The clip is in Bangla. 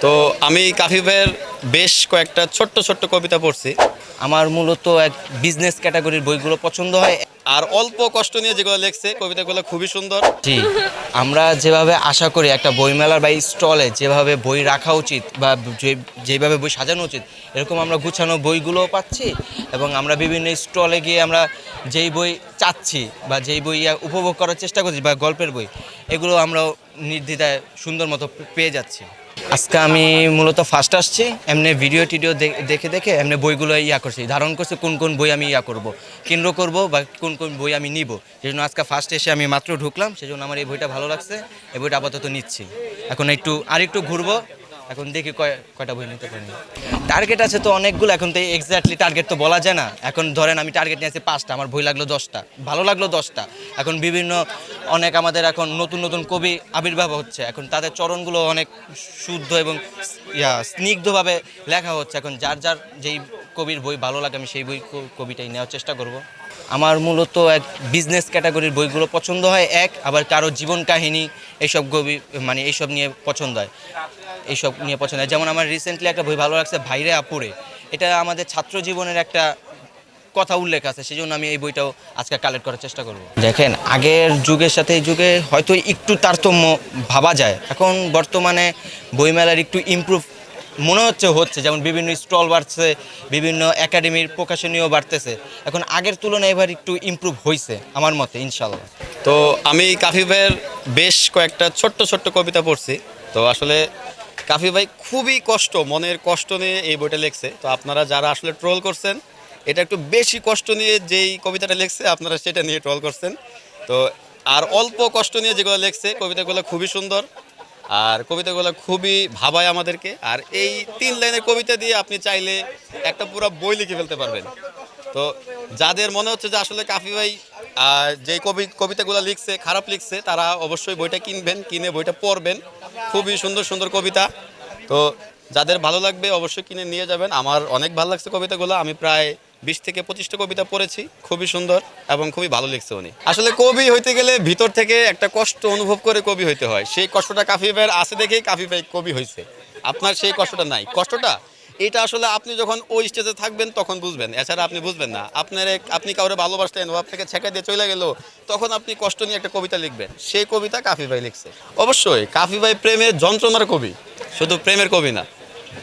তো আমি কাফি ভাইয়ের বেশ কয়েকটা ছোট্ট ছোট্ট কবিতা পড়ছি। আমার মূলত এক বিজনেস ক্যাটাগরির বইগুলো পছন্দ হয়। আর অল্প কষ্ট নিয়ে যেগুলো লেখছে কবিতাগুলো খুবই সুন্দর। জি আমরা যেভাবে আশা করি একটা বইমেলার বা স্টলে যেভাবে বই রাখা উচিত বা যে- যেভাবে বই সাজানো উচিত এরকম আমরা গুছানো বইগুলোও পাচ্ছি এবং আমরা বিভিন্ন স্টলে গিয়ে আমরা যেই বই চাচ্ছি বা যেই বই উপভোগ করার চেষ্টা করছি বা গল্পের বই এগুলো আমরা নির্দ্বিধায় সুন্দর মতো পেয়ে যাচ্ছি। আজকে আমি মূলত ফার্স্ট আসছি, এমনি ভিডিও টিডিও দেখে দেখে এমনি বইগুলো ইয়া করছি, ধারণ করছি কোন কোন বই আমি ইয়া করব কেন্দ্র করব বা কোন কোন বই আমি নিব। সেই জন্য আজকে ফার্স্ট এসে আমি মাত্র ঢুকলাম, সেজন্য আমার এই বইটা ভালো লাগছে, এই বইটা আপাতত নিচ্ছি। এখন একটু আর একটু ঘুরবো এখন দেখি কয়, কয়টা বই নিতে পারি। টার্গেট আছে তো অনেকগুলো, এখন তো এক্স্যাক্টলি টার্গেট তো বলা যায় না। এখন ধরেন আমি টার্গেট নিয়েছি পাঁচটা, আমার বই লাগল দশটা, ভালো লাগল দশটা। এখন বিভিন্ন, অনেক আমাদের এখন নতুন নতুন কবি আবির্ভাব হচ্ছে। এখন তাদের চরণগুলো অনেক শুদ্ধ এবং ইয়া, স্নিগ্ধভাবে লেখা হচ্ছে। এখন যার যার যেই কবির বই ভালো লাগে, আমি সেই বই কবিটাই নেওয়ার চেষ্টা করব। আমার মূলত এক বিজনেস ক্যাটাগরির বইগুলো পছন্দ হয়, এক, আবার কারও জীবন কাহিনী এইসব কবি মানে এইসব নিয়ে পছন্দ হয়। এইসব নিয়ে পছন্দ হয়। যেমন আমার রিসেন্টলি একটা বই ভালো লাগছে, ভাইরে আপুরে। এটা আমাদের ছাত্র জীবনের একটা কথা উল্লেখ আছে সেই জন্য আমি এই বইটাও আজকে কালেক্ট করার চেষ্টা করব। দেখেন, আগের যুগের সাথে এই যুগে হয়তো একটু তারতম্য ভাবা যায়। এখন বর্তমানে বইমেলার একটু ইমপ্রুভ মনে হচ্ছে হচ্ছে। যেমন বিভিন্ন স্টল বাড়ছে, বিভিন্ন একাডেমির প্রকাশনীয় বাড়তেছে। এখন আগের তুলনায় এবার একটু ইমপ্রুভ হয়েছে আমার মতে ইনশাল্লাহ তো আমি কাফি ভাইয়ের বেশ কয়েকটা ছোট্ট ছোট্ট কবিতা পড়ছি। তো আসলে কাফি ভাই খুবই কষ্ট, মনের কষ্ট নিয়ে এই বইটা লিখছে। তো আপনারা যারা আসলে ট্রোল করছেন, এটা একটু বেশি কষ্ট নিয়ে যেই কবিতাটা লিখছে, আপনারা সেটা নিয়ে ট্রোল করছেন। তো আর অল্প কষ্ট নিয়ে যেগুলো লিখছে, কবিতাগুলো খুবই সুন্দর। আর কবিতাগুলো খুবই ভাবায় আমাদেরকে। আর এই তিন লাইনের কবিতা দিয়ে আপনি চাইলে একটা পুরো বই লিখে ফেলতে পারবেন। তো যাদের মনে হচ্ছে যে আসলে কাফি ভাই যে কবি, কবিতাগুলো লিখছে, খারাপ লিখছে, তারা অবশ্যই বইটা কিনবেন, কিনে বইটা পড়বেন। খুবই সুন্দর সুন্দর কবিতা। তো যাদের ভালো লাগবে অবশ্যই কিনে নিয়ে যাবেন। আমার অনেক ভালো লাগছে কবিতাগুলো। আমি প্রায় বিশ থেকে পঁচিশটা কবিতা পড়েছি, খুবই সুন্দর এবং খুবই ভালো লিখছে উনি। আসলে কবি হইতে গেলে ভিতর থেকে একটা কষ্ট অনুভব করে কবি হইতে হয়। সেই কষ্টটা কাফি ভাইয়ের আছে দেখেই কাফি ভাই কবি হয়েছে আপনার সেই কষ্টটা নাই। কষ্টটা? এটা আসলে আপনি যখন ওই স্টেজে থাকবেন তখন বুঝবেন। এছাড়া আপনি বুঝবেন না। আপনার আপনি কাউরে ভালোবাসতেন ও আপনাকে ছেঁকা দিয়ে চলে গেল, তখন আপনি কষ্ট নিয়ে একটা কবিতা লিখবেন। সেই কবিতা কাফি ভাই লিখছে। অবশ্যই কাফি ভাই প্রেমের যন্ত্রণার কবি। শুধু প্রেমের কবি না।